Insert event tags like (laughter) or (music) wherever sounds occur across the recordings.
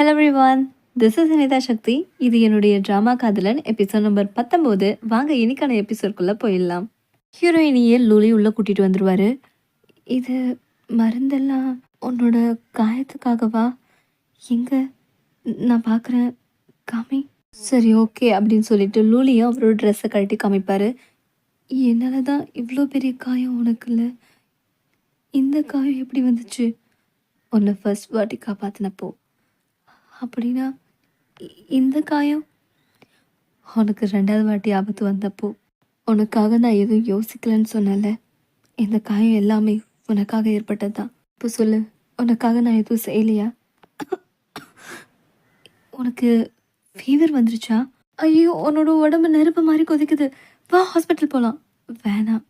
Hello everyone this is Anitha Sakthi இது என்னுடைய drama காதலன் எபிசோட் நம்பர் பத்தொம்போது வாங்க இன்னைக்கான எபிசோட்குள்ளே போயிடலாம். ஹீரோயினியே லூலி உள்ளே கூட்டிகிட்டு வந்துடுவார் இது மருந்தெல்லாம் உன்னோட காயத்துக்காகவா? எங்கே? நான் பார்க்குறேன் காமி. சரி ஓகே அப்படின்னு சொல்லிட்டு லூலியும் அவரோட ட்ரெஸ்ஸை கழட்டி காமிப்பார். என்னால் தான் இவ்வளோ பெரிய காயம் உனக்கு இல்லை? இந்த காயம் எப்படி வந்துச்சு? உன்னை ஃபர்ஸ்ட் வாட்டி காப்பாற்றினப்போ அப்படின்னா இந்த காயம்? உனக்கு ரெண்டாவது வாட்டி ஆபத்து வந்தப்போ உனக்காக நான் எதுவும் யோசிக்கலன்னு சொன்னல இந்த காயம் எல்லாமே உனக்காக ஏற்பட்டது தான் இப்போ சொல்லு உனக்காக நான் எதுவும் செய்யலையா? உனக்கு ஃபீவர் வந்துருச்சா? ஐயோ உன்னோட உடம்பு நெருப்பு மாதிரி கொதிக்குது. வா ஹாஸ்பிட்டல் போகலாம் வேணாம்.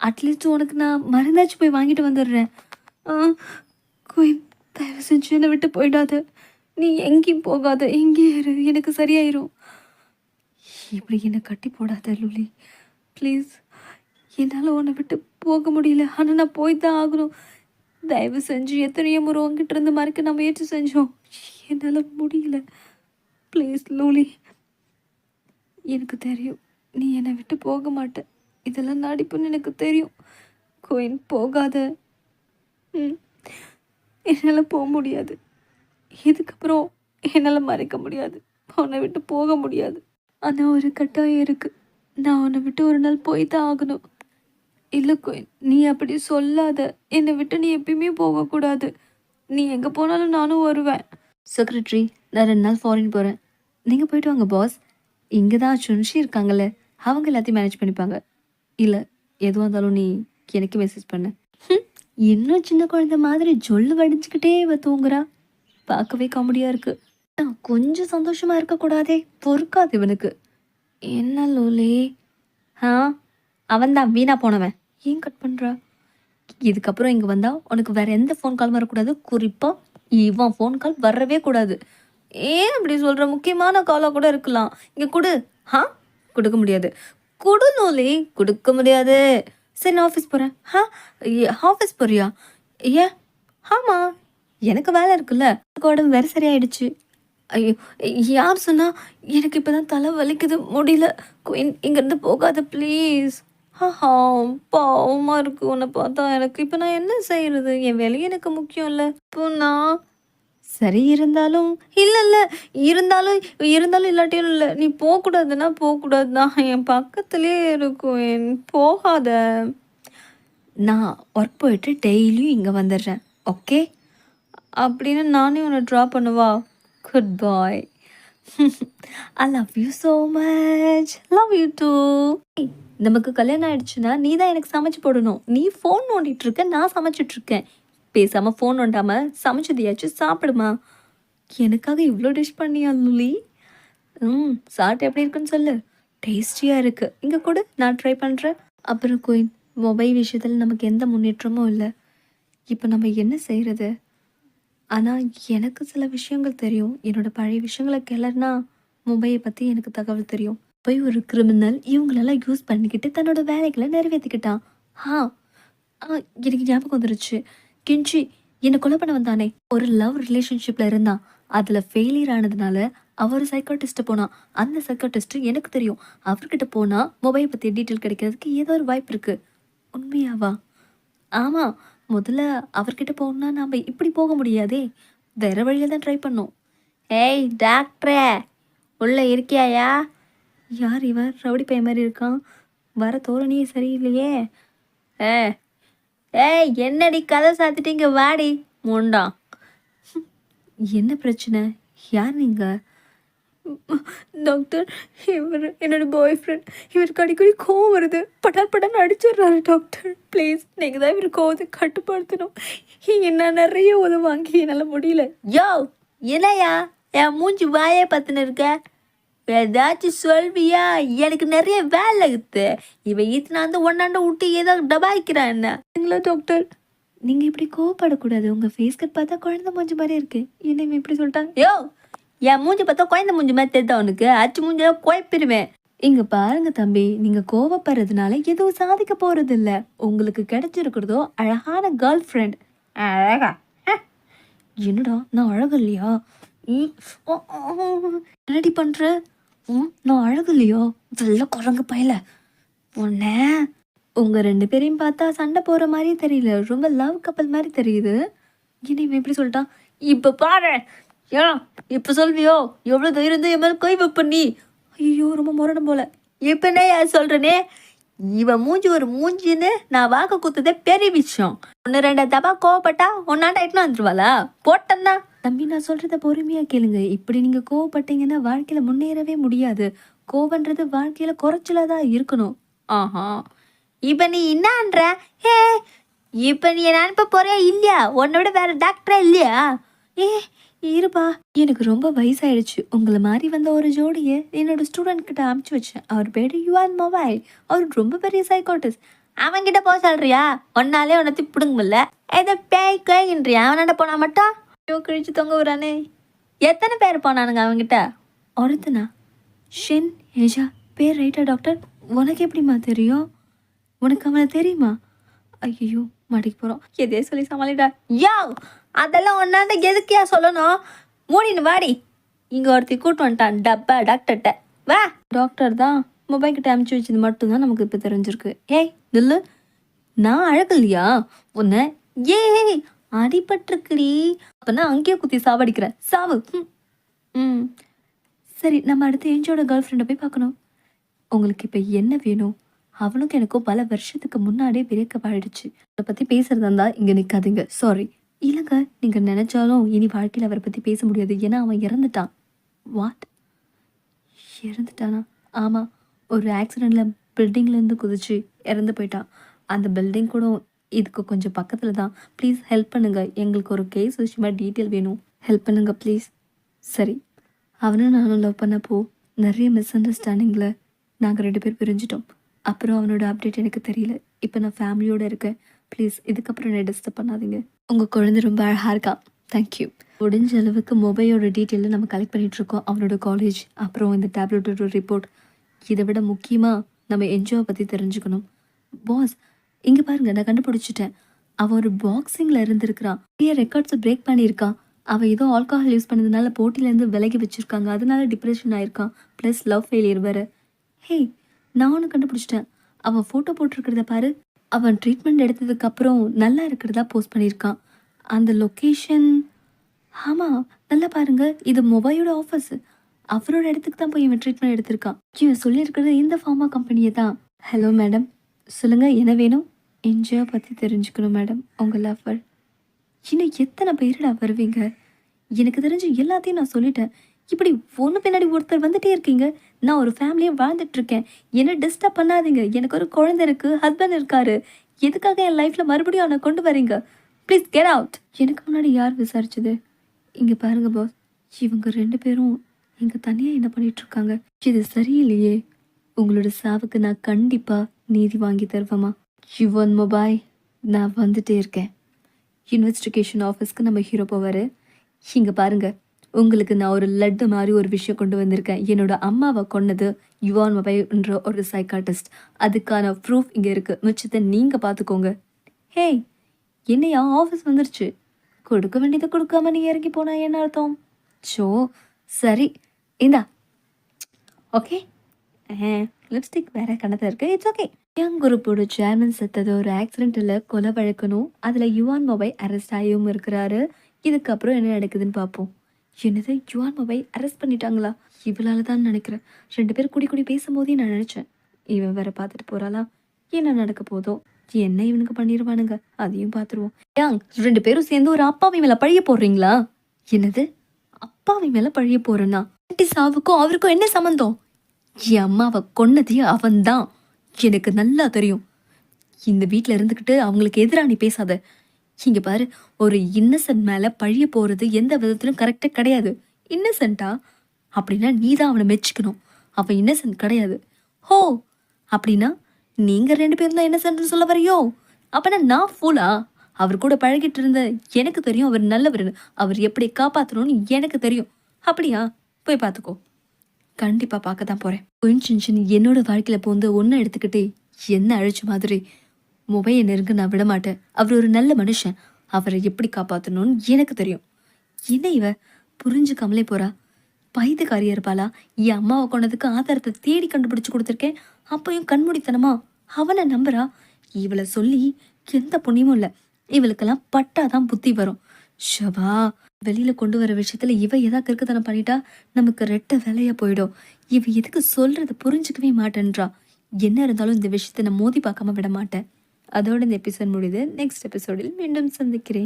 அட்லீஸ்ட் உனக்கு நான் மருந்தாச்சும் போய் வாங்கிட்டு வந்துடுறேன். குயின் தயவு செஞ்சு என்னை விட்டு போயிடாது. நீ எங்கேயும் போகாத எங்கே இரு. எனக்கு சரியாயிரும். இப்படி என்னை கட்டி போடாத லுலி. ப்ளீஸ் என்னால் உன்னை விட்டு போக முடியல. ஆனால் நான் போய் தான் ஆகணும். தயவு செஞ்சு எத்தனையோ முறை உங்ககிட்ட இருந்து மறைக்க நான் முயற்சி செஞ்சோம். என்னால் முடியல. ப்ளீஸ் லூலி. எனக்கு தெரியும். நீ என்னை விட்டு போக மாட்ட. இதெல்லாம் நடிப்புன்னு எனக்கு தெரியும். கோயின் போகாத. ம். என்னால் போக முடியாது. இதுக்கப்புறம் என்னால் மறைக்க முடியாது. உன்னை விட்டு போக முடியாது. ஆனால் ஒரு கட்டாயம் இருக்குது நான் உன்னை விட்டு ஒரு நாள் போய் தான் ஆகணும். இல்லை கோயின் நீ அப்படி சொல்லாத. என்னை விட்டு நீ எப்பயுமே போகக்கூடாது. நீ எங்கே போனாலும் நானும் வருவேன். செக்ரட்டரி நான் ரெண்டு நாள் ஃபாரின் போகிறேன் நீங்கள் போயிட்டு வாங்க பாஸ் இங்கே தான் சுன்ஷி இருக்காங்கல்ல அவங்க எல்லாத்தையும் மேனேஜ் பண்ணிப்பாங்க. இல்லை எதுவாக இருந்தாலும் நீ எனக்கு மெசேஜ் பண்ணு. இன்னும் சின்ன குழந்தை மாதிரி ஜொல்லு வடிஞ்சுக்கிட்டே இவ தூங்குறா. பார்க்கவே காமெடியாக இருக்கு. நான் கொஞ்சம் சந்தோஷமா இருக்கக்கூடாதே பொறுக்காது இவனுக்கு. என்ன லோலே? ஆ அவன்தான் வீணா போனவன். ஏன் கட் பண்ணுறா இதுக்கப்புறம் இங்கே வந்தால் உனக்கு வேற எந்த ஃபோன் கால் வரக்கூடாது? குறிப்பாக இவன் ஃபோன் கால் வரவே கூடாது. ஏன் அப்படி சொல்கிற முக்கியமான காலாக கூட இருக்கலாம். இங்கே கொடு. ஆ கொடுக்க முடியாது. கொடு நோலி கொடுக்க முடியாது. சரி நான் ஆஃபீஸ் போகிறேன் ஆ ஆஃபீஸ் போறியா? ஏன் ஆமாம் எனக்கு வேலை இருக்குல்ல. உடம்பு வேற சரியாயிடுச்சு. ஐயோ யார் சொன்னா எனக்கு இப்போ தான் தலை வலிக்குது முடியல. குயின் இங்கேருந்து போகாத ப்ளீஸ் ஆஹா பாவமாக இருக்கு. உன்னை பார்த்தா எனக்கு இப்போ நான் என்ன செய்யறது? என் வேலையும் எனக்கு முக்கியம் இல்லை. இப்போ நான் சரி இருந்தாலும் இல்லை இல்லை. இருந்தாலும் இருந்தாலும் இல்லாட்டியும் இல்லை. நீ போகக்கூடாதுன்னா போகக்கூடாது. தான் என் பக்கத்துலேயே இருக்கும். என் போகாத. நான் ஒர்க் போயிட்டு டெய்லியும் இங்கே வந்துடுறேன். ஓகே அப்படின்னு நானே உன்னை ட்ரா பண்ணுவா. Good bye I love you so much love you too நமக்கு கல்யாணம் ஆயிடுச்சுன்னா நீ தான் எனக்கு சமைச்சு போடணும். நீ ஃபோன் நோண்டிட்டு இருக்க நான் சமைச்சிட்டு இருக்கேன் பேசாமல் ஃபோன் நோண்டாம சமைச்சதையாச்சும் சாப்பிடுமா. எனக்காக இவ்வளோ டிஷ் பண்ணியா லுலி? ம் சாப்பிட்டு எப்படி இருக்குன்னு சொல்லு. டேஸ்டியாக இருக்குது இங்கே கூட நான் ட்ரை பண்ணுறேன் அப்புறம் கோயின் மொபைல் விஷயத்தில் நமக்கு எந்த முன்னேற்றமும் இல்லை. இப்போ நம்ம என்ன செய்கிறது ஆனால் எனக்கு சில விஷயங்கள் தெரியும். என்னோட பழைய விஷயங்களை கிளறினா மும்பையை பற்றி எனக்கு தகவல் தெரியும். போய் ஒரு கிரிமினல் இவங்களெல்லாம் யூஸ் பண்ணிக்கிட்டு தன்னோட வேலைகளை நிறைவேற்றிக்கிட்டான் ஆ ஆ, எனக்கு ஞாபகம் வந்துருச்சு. கிஞ்சி என்னை கொலை பண்ண வந்தானே. ஒரு லவ் ரிலேஷன்ஷிப்பில் இருந்தான். அதில் ஃபெயிலியர் ஆனதுனால அவர் சைக்காட்டிஸ்ட்டு போனான். அந்த சைக்காட்டிஸ்ட்டு எனக்கு தெரியும். அவர்கிட்ட போனால் மொபைல் பற்றி டீட்டெயில் கிடைக்கிறதுக்கு ஏதோ ஒரு வாய்ப்பு இருக்குது உண்மையாவா? ஆமாம் முதல்ல அவர்கிட்ட போகணும்னா நாம் இப்படி போக முடியாதே. வேற வழியில் தான் ட்ரை பண்ணோம். ஏய் டாக்டரே உள்ளே இருக்கியாயா? யார் இவர் ரவுடி பையன் மாதிரி இருக்கான். வர தோரணியே சரியில்லையே. ஏ ஏய் என்னடி கதை சாத்திட்டீங்க? வாடி முண்டா. (laughs) என்ன பிரச்சனை? யார் நீங்கள் டாக்டர் இவர் என்னோட பாய் ஃப்ரெண்ட் இவருக்கு அடிக்கடி கோவம் வருது. படார் படம் அடிச்சிடுறாரு டாக்டர். ப்ளீஸ் நீங்கள் தான் இவர் கோவத்தை கட்டுப்படுத்தணும். என்ன நிறைய உதவாங்க வாங்கி என்னால் முடியல. யோ என்னையா என் மூஞ்சி வாயே பார்த்துன்னு இருக்க? ஏதாச்சும் சொல்வியா? எனக்கு நிறைய வேலை இருக்குது இவன் ஈத்துனா வந்து ஒன்னாண்ட விட்டு ஏதோ டபாய்க்கிறான் என்ன? டாக்டர். நீங்கள் இப்படி கோவப்படக்கூடாது. உங்கள் ஃபேஸ் கட் பார்த்தா குழந்தை மூஞ்சி மாதிரி இருக்கு. என்ன இவன் இப்படி சொல்லிட்டாங்க யோ என் மூஞ்சி பார்த்தா குழந்தை மூஞ்சி மாதிரி தெரியுதா உனக்கு? அச்சு மூஞ்சா குழப்பிடுவேன். இங்க பாருங்க தம்பி நீங்க கோவப்படுறதுனால எதுவும் சாதிக்க போறது இல்ல உங்களுக்கு கிடைச்சிருக்கிறதோ அழகான கேர்ள் ஃப்ரெண்ட் அழகா. என்னடா நான் அழகு இல்லையா என்னடி பண்ற? நான் அழகு இல்லையோ வெள்ள குரங்கு பையல. உன்ன? உங்க ரெண்டு பேரையும் பார்த்தா சண்டை போற மாதிரி தெரியல. ரொம்ப லவ் கப்பல் மாதிரி தெரியுது. என்ன இவன் எப்படி சொல்லிட்டான்? இப்ப பாரு. ஏன் இப்போ சொல்வியோ எவ்வளோ தைரியம் என் மேலே கை வைப்ப நீ ஐயோ ரொம்ப முரணும் போல. இப்பனே யார் சொல்கிறனே இவன் மூஞ்சி ஒரு மூஞ்சின்னு நான் வாக்கு குத்துதே பெரிய விஷயம். ஒன்று ரெண்டு தப்பா கோவப்பட்டா ஒன்னாண்ட எட்டுன்னு வந்துருவாளா? போட்டேன்னா. தம்பி நான் சொல்கிறத பொறுமையாக கேளுங்க. இப்படி நீங்கள் கோவப்பட்டீங்கன்னா வாழ்க்கையில் முன்னேறவே முடியாது. கோவன்றது வாழ்க்கையில் குறைச்சலா தான் இருக்கணும். ஆஹா. இப்போ நீ என்னன்ற? ஹே இப்போ நீ என்ன அனுப்ப போறியா இல்லையா? உன்னை விட வேற டாக்டரா இல்லையா? ஏ இருப்பா எனக்கு ரொம்ப வயசாயிடுச்சு. உங்களை மாதிரி வந்த ஒரு ஜோடியை என்னோட ஸ்டூடெண்ட் கிட்ட அமுச்சு வச்சேன். அவர் பேரு யுவான் மொபைல். அவர் ரொம்ப பெரிய சைக்காட்டிஸ்ட் அவன்கிட்ட போக சொல்றியா? ஒன்னாலே உன்னை திப்பிடுங்கல்ல ஏதோ பேய் கேகின்றியா அவனாண்ட போனா மட்டும்? ஐயோ கிழிச்சு தொங்க விடுறானே. எத்தனை பேர் போனானுங்க அவன்கிட்ட? ஒருத்தனா? ஷென் ஏஜா பேர் ரைட்டா டாக்டர்? உனக்கு எப்படிம்மா தெரியும்? உனக்கு அவனை தெரியுமா? ஐயோ மாட்டிக்கு போகிறோம் எதே சொல்லி சமாளிடா. யா அதெல்லாம் ஒன்னாண்ட எதுக்கியா சொல்லணும்? மூடின்னு வாடி. இங்கே ஒருத்தி கூட்டு வந்துட்டான் டப்பா டாக்டர்கிட்ட வா. டாக்டர் தான் மொபைல் கிட்ட அமுச்சு வச்சது மட்டும்தான் நமக்கு இப்போ தெரிஞ்சிருக்கு. ஏய் நில்லு நான் அழகு இல்லையா உன்னை ஏய் அடிபட்டிருக்குடி. அப்பனா அங்கேயே குத்தி சாவடிக்கிறேன். சாவு. ம். ம். சரி நம்ம அடுத்து எஞ்சோட கேர்ள் ஃப்ரெண்டை போய் பார்க்கணும். உங்களுக்கு இப்போ என்ன வேணும்? அவனுக்கும் எனக்கும் பல வருஷத்துக்கு முன்னாடியே பிரேக்கப் ஆயிடுச்சு அதை பற்றி பேசுறதா இருந்தால் இங்கே நிற்காதீங்க சாரி இல்லைங்க நீங்கள் நினைச்சாலும் இனி வாழ்க்கையில் அவரை பற்றி பேச முடியாது. ஏன்னா அவன் இறந்துட்டான். வாட் இறந்துட்டானா? ஆமாம் ஒரு ஆக்சிடெண்ட்டில் பில்டிங்லேருந்து குதிச்சு இறந்து போயிட்டான். அந்த பில்டிங் கூட இதுக்கு கொஞ்சம் பக்கத்தில் தான். ப்ளீஸ் ஹெல்ப் பண்ணுங்க. எங்களுக்கு ஒரு கேஸ் விஷயமா டீட்டெயில் வேணும். ஹெல்ப் பண்ணுங்க ப்ளீஸ் சரி அவனும் நானும் லவ் பண்ணப்போ நிறைய மிஸ் அண்டர்ஸ்டாண்டிங்கில் நாங்கள் ரெண்டு பேர் பிரிஞ்சிட்டோம். அப்புறம் அவனோட அப்டேட் எனக்கு தெரியல. இப்போ நான் ஃபேமிலியோடு இருக்கேன். ப்ளீஸ் இதுக்கப்புறம் என்னை டிஸ்டர்ப் பண்ணாதீங்க. உங்கள் குழந்தை ரொம்ப அழகாக இருக்கா? தேங்க்யூ முடிஞ்ச அளவுக்கு மொபைலோட டீட்டெயிலை நம்ம கலெக்ட் பண்ணிகிட்ருக்கோம் அவனோட காலேஜ் அப்புறம் இந்த டேப்லெட்டோட ரிப்போர்ட் இதை விட முக்கியமாக நம்ம என்ஜிஓவை பற்றி தெரிஞ்சுக்கணும். பாஸ் இங்கே பாருங்கள் நான் கண்டுபிடிச்சிட்டேன். அவன் ஒரு பாக்ஸிங்கில் இருந்திருக்கிறான். நிறைய ரெக்கார்ட்ஸை பிரேக் பண்ணியிருக்கான். அவன் ஏதோ ஆல்கஹால் யூஸ் பண்ணதுனால போட்டியிலேருந்து விலகி வச்சிருக்காங்க. அதனால டிப்ரெஷன் ஆயிருக்கான். ப்ளஸ் லவ் ஃபெயிலியர் வேறு. ஹே நானும் கண்டுபிடிச்சிட்டேன். அவன் ஃபோட்டோ போட்டிருக்கிறத பாரு. அவன் ட்ரீட்மெண்ட் எடுத்ததுக்கு அப்புறம் நல்லா இருக்கிறதா போஸ்ட் பண்ணியிருக்கான். அந்த லொக்கேஷன் ஆமாம் நல்லா பாருங்க. இது மொபைலோட ஆஃபீஸ் அவரோட இடத்துக்கு தான் போய் இவன் ட்ரீட்மெண்ட் எடுத்திருக்கான். இவன் சொல்லியிருக்கிறது இந்த ஃபார்மா கம்பெனியை தான். ஹலோ மேடம் சொல்லுங்கள் என்ன வேணும்? என்ஜிஓ பற்றி தெரிஞ்சுக்கணும் மேடம் உங்கள் லவர் இன்னும் எத்தனை பேருடா வருவீங்க? எனக்கு தெரிஞ்சு எல்லாத்தையும் நான் சொல்லிட்டேன். இப்படி ஒன்று பின்னாடி ஒருத்தர் வந்துட்டே இருக்கீங்க. நான் ஒரு ஃபேமிலியாக வாழ்ந்துட்டு இருக்கேன் டிஸ்டர்ப் பண்ணாதீங்க. எனக்கு ஒரு குழந்தை இருக்குது ஹஸ்பண்ட் இருக்காரு. எதுக்காக என் லைஃப்பில் மறுபடியும் அவனை கொண்டு வரீங்க? ப்ளீஸ் கெட் அவுட் எனக்கு முன்னாடி யார் விசாரிச்சது? இங்கே பாருங்க பாஸ் இவங்க ரெண்டு பேரும் இங்கே தனியாக என்ன பண்ணிகிட்ருக்காங்க இது சரியில்லையே. உங்களோட சாவுக்கு நான் கண்டிப்பாக நீதி வாங்கி தருவேமா யுவன் மொபைல் நான் வந்துட்டே இருக்கேன். இன்வெஸ்டிகேஷன் ஆஃபீஸ்க்கு நம்ம ஹீரோ போவார். இங்கே பாருங்கள் உங்களுக்கு நான் ஒரு லட்டு மாதிரி ஒரு விஷயம் கொண்டு வந்திருக்கேன். என்னோட அம்மாவை கொன்னது யுவான் மொபைன்ற ஒரு சைக்காட்டிஸ்ட் அதுக்கான ப்ரூஃப் இங்கே இருக்குது மிச்சத்தை நீங்கள் பார்த்துக்கோங்க. ஹேய் என்னையா ஆஃபீஸ் வந்துருச்சு. கொடுக்க வேண்டியதை கொடுக்காம நீ இறங்கி போனா என்ன அர்த்தம்? ஸோ சரி. இந்தா. ஓகே லிப்ஸ்டிக் வேற கணத்தில் இருக்கு. இட்ஸ் ஓகே யங் குரூப்போட சேர்மன் செத்தது ஒரு ஆக்சிடென்ட்டில் கொலை வழக்கணும். அதில் யுவான் மொபைல் அரெஸ்ட் ஆகியும் இருக்கிறாரு. இதுக்கப்புறம் என்ன நடக்குதுன்னு பார்ப்போம். என்னது யுவான் மொபைல் அரெஸ்ட் பண்ணிட்டாங்களா? இவளால தான் நினைக்கிறேன். ரெண்டு பேரும் குடி குடி பேசும்போதே நான் நினச்சேன். இவன் வேற பார்த்துட்டு போறாளா? என்ன நடக்க போதோ? என்ன இவனுக்கு பண்ணிடுவானுங்க அதையும் பார்த்துருவோம். யாங் ரெண்டு பேரும் சேர்ந்து ஒரு அப்பாவி மேல பழிய போடுறீங்களா? என்னது? அப்பாவி மேல பழிய போறேன்னா? ஆண்டி சாவுக்கும் அவருக்கும் என்ன சம்மந்தம் என் அம்மாவை கொன்னதே அவன்தான். எனக்கு நல்லா தெரியும். இந்த வீட்டில் இருந்துக்கிட்டு அவங்களுக்கு எதிராக நீ பேசாத. இங்க பாரு ஒரு இன்னசென்ட் மேல பழிய போறது எந்த விதத்திலும் கரெக்டா கிடையாது. இன்னசென்ட்டா அப்படின்னா நீ தான் அவனை மெச்சிக்கணும். அவன் இன்னசென்ட் கிடையாது. ஹோ அப்படின்னா நீங்க ரெண்டு பேரும் தான் இன்னசென்ட்னு சொல்ல வரையோ அப்படின்னா நான் ஃபூலா அவர் கூட பழகிட்டு இருந்த எனக்கு தெரியும் அவர் நல்லவர்னு. அவர் எப்படி காப்பாற்றணும்னு எனக்கு தெரியும். அப்படியா? போய் பார்த்துக்கோ. கண்டிப்பாக பார்க்க தான் போகிறேன் கொஞ்சம் சின்ன என்னோட வாழ்க்கையில் போந்து ஒன்று எடுத்துக்கிட்டே என்ன அழைச்ச மாதிரி மொபையை நெருங்க நான் விட மாட்டேன். அவர் ஒரு நல்ல மனுஷன். அவரை எப்படி காப்பாற்றணும்னு எனக்கு தெரியும். என்ன இவ? புரிஞ்சுக்காமலே போறா. பைத்தியக்காரியா இருப்பாளா? என் அம்மாவை கொண்டதுக்கு ஆதாரத்தை தேடி கண்டுபிடிச்சு கொடுத்துருக்கேன். அப்பையும் கண்மூடித்தனமா? அவனை நம்புறா? இவளை சொல்லி எந்த புண்ணியமும் இல்லை. இவளுக்கெல்லாம் பட்டாதான் புத்தி வரும். ஷவா வெளியில கொண்டு வர விஷயத்துல இவ ஏதாவது கிறுக்குத்தனம் பண்ணிட்டா நமக்கு ரெட்ட வேலையா போயிடும். இவ எதுக்கு சொல்றத புரிஞ்சுக்கவே மாட்டேன்றா. என்ன இருந்தாலும் இந்த விஷயத்த நான் மோதி பார்க்காம விட மாட்டேன். அதோட இந்த எபிசோட் முடியுது. நெக்ஸ்ட் எபிசோடில் மீண்டும் சந்திக்கிறேன்.